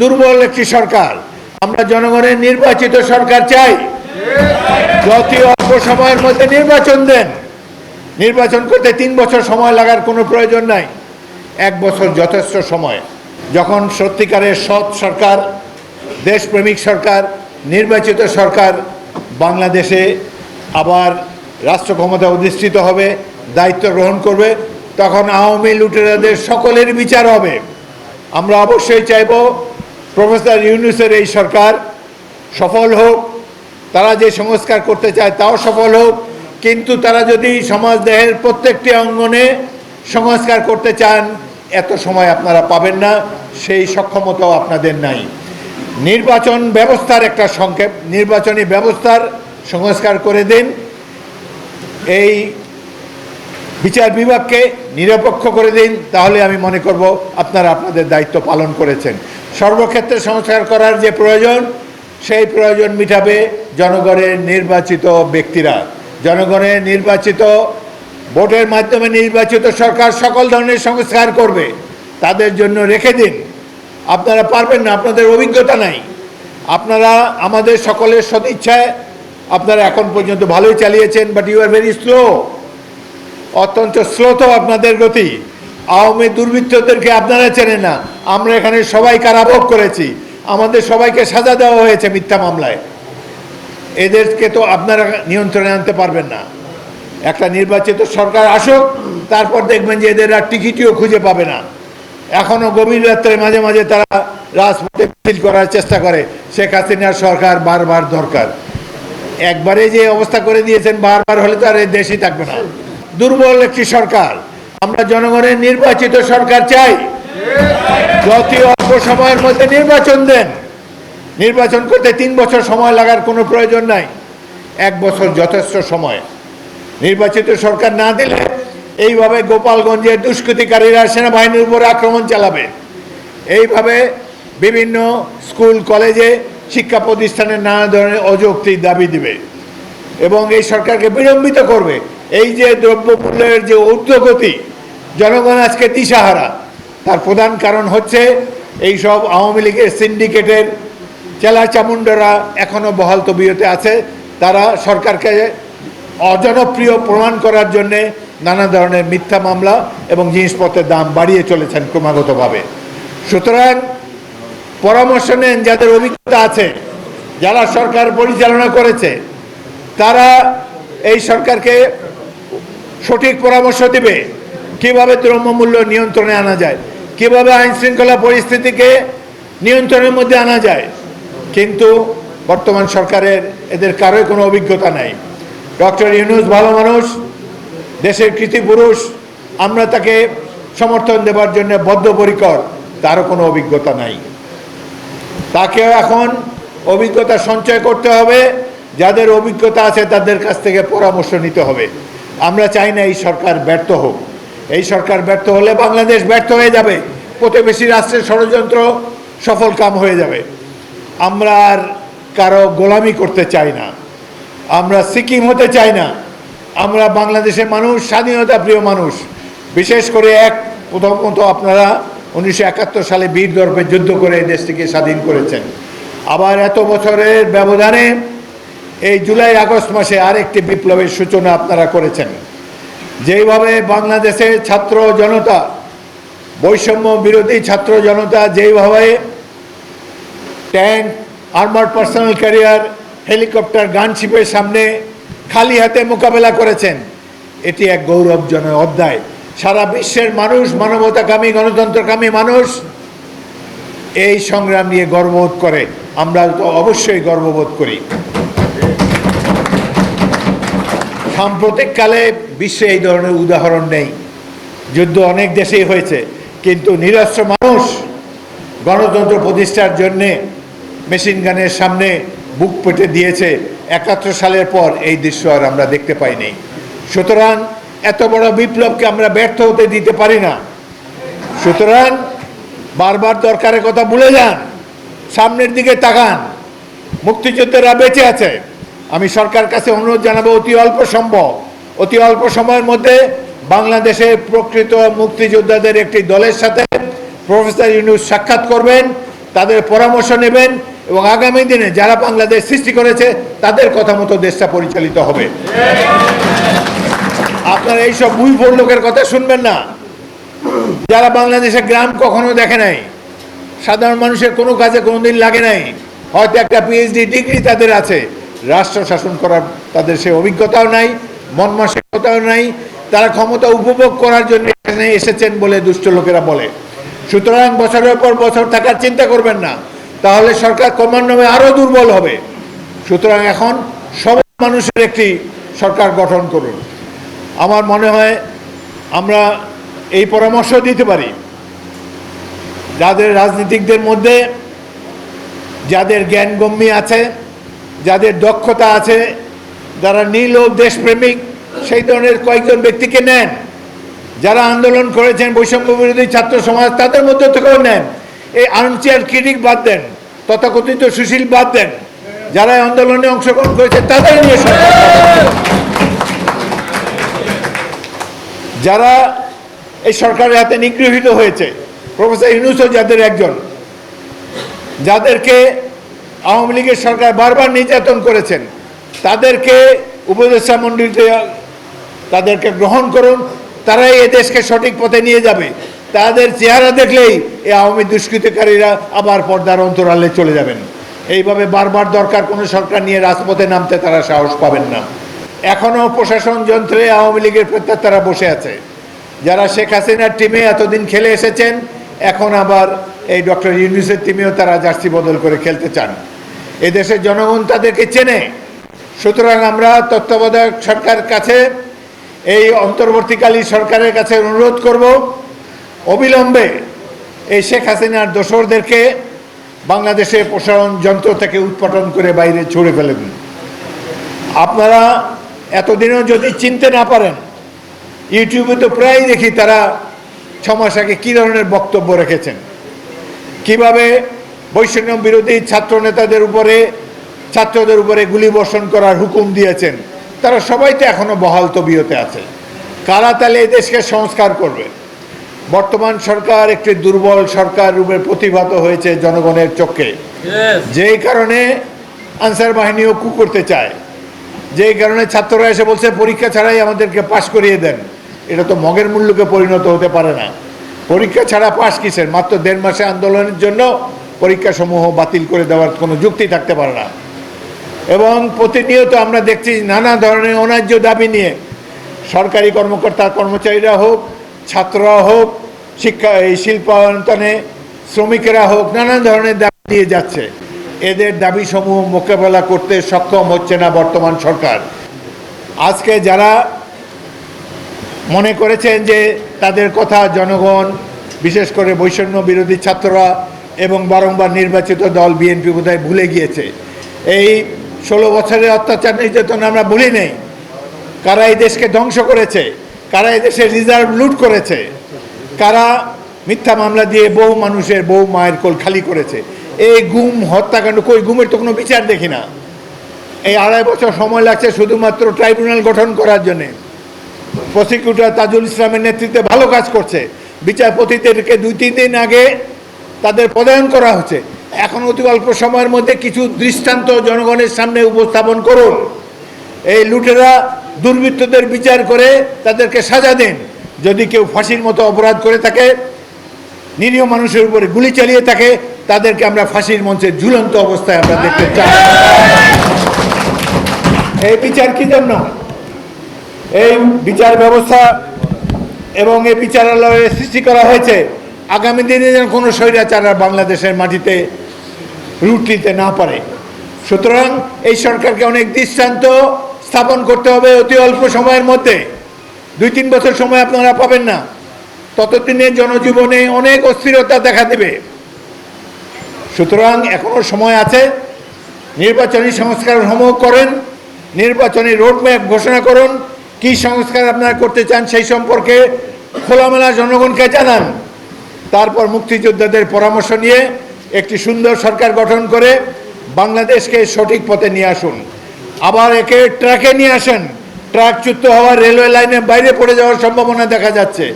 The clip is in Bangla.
দুর্বল একটি সরকার। আমরা জনগণের নির্বাচিত সরকার চাই। যত অল্প সময়ের মধ্যে নির্বাচন দেন, নির্বাচন করতে তিন বছর সময় লাগার কোনো প্রয়োজন নাই। এক বছর যথেষ্ট সময়। যখন সত্যিকারের সৎ সরকার, দেশপ্রেমিক সরকার, নির্বাচিত সরকার বাংলাদেশে আবার রাষ্ট্র ক্ষমতা অধিষ্ঠিত হবে, দায়িত্ব গ্রহণ করবে, তখন আওয়ামী লুটেরাদের সকলের বিচার হবে। আমরা অবশ্যই চাইব প্রফেসর ইউনুসের এই সরকার সফল হোক, তারা যে সংস্কার করতে চায় তাও সফল হোক, কিন্তু তারা যদি সমাজ দেহের প্রত্যেকটি অঙ্গনে সংস্কার করতে চান, এত সময় আপনারা পাবেন না, সেই সক্ষমতাও আপনাদের নাই। নির্বাচন ব্যবস্থার একটা সংক্ষেপ, নির্বাচনী ব্যবস্থার সংস্কার করে দিন। এই বিচার বিভাগকে নিরপেক্ষ করে দিন, তাহলে আমি মনে করব আপনারা আপনাদের দায়িত্ব পালন করেছেন। সর্বক্ষেত্রে সংস্কার করার যে প্রয়োজন, সেই প্রয়োজন মিটাবে জনগণের নির্বাচিত ব্যক্তিরা। জনগণের নির্বাচিত, ভোটের মাধ্যমে নির্বাচিত সরকার সকল ধরনের সংস্কার করবে, তাদের জন্য রেখে দিন। আপনারা পারবেন না, আপনাদের অভিজ্ঞতা নাই। আপনারা আমাদের সকলের সদিচ্ছায়, আপনারা এখন পর্যন্ত ভালোই চালিয়েছেন but you are very slow অত্যন্ত স্লোত আপনাদের গতি। আওয়ামী দুর্বৃত্তদেরকে আপনারা চেনেন না। আমরা এখানে সবাই কারাভোগ করেছি। আমাদের সবাইকে সাজা দেওয়া হয়েছে মিথ্যা মামলায়। এদেরকে তো আপনারা নিয়ন্ত্রণে আনতে পারবেন না। একটা নির্বাচিত সরকার আসুক, তারপর দেখবেন যে এদের আর টিকিটিও খুঁজে পাবে না। এখনও গভীর রাত্রে মাঝে মাঝে তারা রাজপথে মিছিল করার চেষ্টা করে। শেখ হাসিনার সরকার বারবার দরকার। একবারে যে অবস্থা করে দিয়েছেন বারবার হলে তো আর দেশই থাকবে না। দুর্বল একটি সরকার। আমরা জনগণের নির্বাচিত সরকার চাই। যত অল্প সময়ের মধ্যে নির্বাচন দেন, নির্বাচন করতে তিন বছর সময় লাগার কোনো প্রয়োজন নাই। এক বছর যথেষ্ট সময়। নির্বাচিত সরকার না দিলে এইভাবে গোপালগঞ্জের দুষ্কৃতিকারীরা সেনাবাহিনীর উপর আক্রমণ চালাবে। এইভাবে বিভিন্ন স্কুল, কলেজে শিক্ষা প্রতিষ্ঠানে নানা ধরনের অযৌক্তিক দাবি দিবে। এবং এই সরকারকে বিলম্বিত করবে। এই যে দ্রব্য দ্রব্যমূল্যের যে ঊর্ধ্বগতি, জনগণ আজকে দিশাহারা তার প্রধান কারণ হচ্ছে এই সব আওয়ামী লীগের সিন্ডিকেটের চেলা চামুন্ডরা এখনও বহাল তবিয়তে আছে। তারা সরকারকে অজনপ্রিয় প্রমাণ করার জন্যে নানা ধরনের মিথ্যা মামলা এবং জিনিসপত্রের দাম বাড়িয়ে চলেছেন ক্রমাগতভাবে। সুতরাং পরামর্শ নেন যাদের অভিজ্ঞতা আছে, যারা সরকার পরিচালনা করেছে, তারা এই সরকারকে সঠিক পরামর্শ দেবে। কীভাবে দ্রব্যমূল্য নিয়ন্ত্রণে আনা যায়? কীভাবে আইন শৃঙ্খলা পরিস্থিতিকে নিয়ন্ত্রণের মধ্যে আনা যায়? কিন্তু বর্তমান সরকারের এদের কারোই কোনো অভিজ্ঞতা নাই। ডক্টর ইউনুস ভালো মানুষ, দেশের কৃতি পুরুষ, আমরা তাকে সমর্থন দেওয়ার জন্য বদ্ধপরিকর, তারও কোনো অভিজ্ঞতা নাই। তাকে এখন অভিজ্ঞতা সঞ্চয় করতে হবে, যাদের অভিজ্ঞতা আছে তাদের কাছ থেকে পরামর্শ নিতে হবে। আমরা চাই না এই সরকার ব্যর্থ হোক। এই সরকার ব্যর্থ হলে বাংলাদেশ ব্যর্থ হয়ে যাবে। প্রতিবেশী রাষ্ট্রের ষড়যন্ত্র সফল কাম হয়ে যাবে। আমরা আর কারও গোলামি করতে চাই না। আমরা সিকিম হতে চাই না। আমরা বাংলাদেশের মানুষ, স্বাধীনতা প্রিয় মানুষ। বিশেষ করে এক, প্রথমত আপনারা উনিশশো একাত্তর সালে বীর দর্পে যুদ্ধ করে দেশটিকে স্বাধীন করেছেন। আবার এত বছরের ব্যবধানে এই জুলাই, আগস্ট মাসে আরেকটি বিপ্লবের সূচনা আপনারা করেছেন। যেইভাবে বাংলাদেশের ছাত্র জনতা, বৈষম্য বিরোধী ছাত্র জনতা যেইভাবে tank armour personal carrier, helicopter, গানশিপের সামনে খালি হাতে মোকাবেলা করেছেন, এটি এক গৌরবজনক অধ্যায়। সারা বিশ্বের মানুষ, মানবতাকামী, গণতন্ত্রকামী মানুষ এই সংগ্রাম নিয়ে গর্ববোধ করে। আমরা তো অবশ্যই গর্ববোধ করি। সাম্প্রতিককালে বিশ্বে এই ধরনের উদাহরণ নেই। যুদ্ধ অনেক দেশেই হয়েছে, কিন্তু নিরস্ত্র মানুষ গণতন্ত্র প্রতিষ্ঠার জন্যে মেশিন গানের সামনে বুক পেটে দিয়েছে। একাত্তর সালের পর এই দৃশ্য আর আমরা দেখতে পাইনি। সুতরাং এত বড় বিপ্লবকে আমরা ব্যর্থ হতে দিতে পারি না। সুতরাং বারবার দরকারের কথা ভুলে যান, সামনের দিকে তাকান, মুক্তিযোদ্ধারা বেঁচে আছে। আমি সরকার কাছে অনুরোধ জানাব, অতি অল্প সম্ভব। অতি অল্প সময়ের মধ্যে বাংলাদেশের প্রকৃত মুক্তিযোদ্ধাদের একটি দলের সাথে প্রফেসর ইউনুস সাক্ষাৎ করবেন, তাদের পরামর্শ নেবেন এবং আগামী দিনে যারা বাংলাদেশ সৃষ্টি করেছে, তাদের কথা মতো দেশটা পরিচালিত হবে। আপনারা এইসব ভুল ভুল লোকের কথা শুনবেন না। যারা বাংলাদেশের গ্রাম কখনো দেখে নাই, সাধারণ মানুষের কোনো কাজে কোনোদিন লাগে নাই, হয়তো একটা পিএইচডি ডিগ্রি তাদের আছে। রাষ্ট্র শাসন করার তাদের সে অভিজ্ঞতাও নাই, মন মানসিকতাও নাই, তারা ক্ষমতা উপভোগ করার জন্য এখানে এসেছেন বলে দুষ্ট লোকেরা বলে। সুতরাং বছরের পর বছর থাকার চিন্তা করবেন না, তাহলে সরকার ক্রমান্বয়ে আরও দুর্বল হবে। সুতরাং এখন সব মানুষের একটি সরকার গঠন করুন। আমার মনে হয় আমরা এই পরামর্শ দিতে পারি। যাদের রাজনীতিকদের মধ্যে, যাদের জ্ঞানগম্যী আছে যাদের দক্ষতা আছে, যারা নীল ও দেশপ্রেমিক, সেই ধরনের কয়েকজন ব্যক্তিকে নেন। যারা আন্দোলন করেছেন বৈষম্য বিরোধী ছাত্র সমাজ, তাদের মধ্যে থেকেও নেন। এই আর্মচেয়ার ক্রিটিক বাদ দেন, তথাকথিত সুশীল বাদ দেন। যারা আন্দোলনে অংশগ্রহণ করেছে তাদের নিয়ে যারা এই সরকারের হাতে নিগৃহীত হয়েছে, প্রফেসর ইউনুসও যাদের একজন, যাদেরকে আওয়ামী লীগের সরকার বারবার নির্যাতন করেছেন। তাদেরকে উপদেষ্টা মন্ডলীতে তাদেরকে গ্রহণ করুন, তারাই এ দেশকে সঠিক পথে নিয়ে যাবে। তাদের চেহারা দেখলেই এই আওয়ামী দুষ্কৃতকারীরা আবার পর্দার অন্তরালে চলে যাবেন। এইভাবে বারবার দরকার কোনো সরকার নিয়ে রাজপথে নামতে তারা সাহস পাবেন না। এখনও প্রশাসন যন্ত্রে আওয়ামী লীগের তারা বসে আছে। যারা শেখ হাসিনার টিমে এতদিন খেলে এসেছেন, এখন আবার এই ডক্টর ইউনুসের টিমেও তারা জার্সি বদল করে খেলতে চান। এদেশের জনগণ তাদেরকে চেনে। সুতরাং আমরা তত্ত্বাবধায়ক সরকার কাছে এই অন্তর্বর্তীকালীন সরকারের কাছে অনুরোধ করব, অবিলম্বে এই শেখ হাসিনার দোসরদেরকে বাংলাদেশে প্রসারণ যন্ত্র থেকে উৎপাদন করে বাইরে ছুড়ে ফেলেন আপনারা এতদিনও যদি চিনতে না পারেন, ইউটিউবে তো প্রায়ই দেখি তারা ছ মাস আগে কী ধরনের বক্তব্য রেখেছেন। কীভাবে বৈষম্য বিরোধী ছাত্র নেতাদের উপরে ছাত্রদের উপরে গুলি বর্ষণ করার হুকুম দিয়েছেন। তারা সবাই তো এখনও বহাল তবিয়তে আছে। কারা তাহলে এই দেশকে সংস্কার করবে? বর্তমান সরকার একটি দুর্বল সরকার রূপে প্রতিভাত হয়েছে জনগণের চোখে। যেই কারণে আনসার বাহিনীও কু করতে চায়। যেই কারণে ছাত্ররা এসে বলছে পরীক্ষা ছাড়াই আমাদেরকে পাশ করিয়ে দেন। এটা তো মগের মূল্যকে পরিণত হতে পারে না। পরীক্ষা ছাড়া পাশ কিসের? মাত্র দেড় মাসে আন্দোলনের জন্য পরীক্ষাসমূহ বাতিল করে দেওয়ার কোনো যুক্তি থাকতে পারে না। এবং প্রতিনিয়ত আমরা দেখছি নানা ধরনের অন্যায্য দাবি নিয়ে সরকারি কর্মকর্তা কর্মচারীরা হোক, ছাত্ররা হোক, শিক্ষা, এই শিল্পায়তনে শ্রমিকেরা হোক, নানা ধরনের দাবি দিয়ে যাচ্ছে। এদের দাবিসমূহ মোকাবেলা করতে সক্ষম হচ্ছে না বর্তমান সরকার। আজকে যারা মনে করেছেন যে তাদের কথা জনগণ, বিশেষ করে বৈষম্য বিরোধী ছাত্ররা এবং বারংবার নির্বাচিত দল বিএনপি বোধহয় ভুলে গিয়েছে। এই ষোলো বছরের অত্যাচার নির্যাতন আমরা ভুলি নেই। কারা এই দেশকে ধ্বংস করেছে? কারা এই দেশের রিজার্ভ লুট করেছে? কারা মিথ্যা মামলা দিয়ে বহু মানুষের বহু মায়ের কোল খালি করেছে? এই গুম, হত্যাকাণ্ড, কই গুমের তো কোনো বিচার দেখি না। এই আড়াই বছর সময় লাগছে শুধুমাত্র ট্রাইব্যুনাল গঠন করার জন্যে। প্রসিকিউটর তাজুল ইসলামের নেতৃত্বে ভালো কাজ করছে। বিচারপতিদেরকে দুই, তিন দিন আগে তাদের পদায়ন করা হচ্ছে। এখন অতি অল্প সময়ের মধ্যে কিছু দৃষ্টান্ত জনগণের সামনে উপস্থাপন করুন। এই লুটেরা দুর্বৃত্তদের বিচার করে তাদেরকে সাজা দেন। যদি কেউ ফাঁসির মতো অপরাধ করে থাকে, নিরীহ মানুষের উপরে গুলি চালিয়ে থাকে, তাদেরকে আমরা ফাঁসির মঞ্চে ঝুলন্ত অবস্থায় আমরা দেখতে চাই। এই বিচার কি জন্য? এই বিচার ব্যবস্থা এবং এই বিচারালয়ে সৃষ্টি করা হয়েছে। আগামী দিনে যেন কোনো স্বৈরাচার আর বাংলাদেশের মাটিতে রুট নিতে না পারে। সুতরাং এই সরকারকে অনেক দৃষ্টান্ত স্থাপন করতে হবে অতি অল্প সময়ের মধ্যে। দুই তিন বছর সময় আপনারা পাবেন না। ততদিনে জনজীবনে অনেক অস্থিরতা দেখা দেবে। সুতরাং এখনও সময় আছে। নির্বাচনী সংস্কার সমূহ করেন। নির্বাচনী রোডম্যাপ ঘোষণা করুন। কি সংস্কার আপনারা করতে চান সেই সম্পর্কে খোলামেলা জনগণকে জানান। তারপর মুক্তিযোদ্ধাদের পরামর্শ নিয়ে একটি সুন্দর সরকার গঠন করে বাংলাদেশকে সঠিক পথে নিয়ে আসুন। আবার একে ট্র্যাকে নিয়ে আসেন। ট্রাকচ্যুত হওয়ার রেলওয়ে লাইনে বাইরে পড়ে যাওয়ার সম্ভাবনা দেখা যাচ্ছে।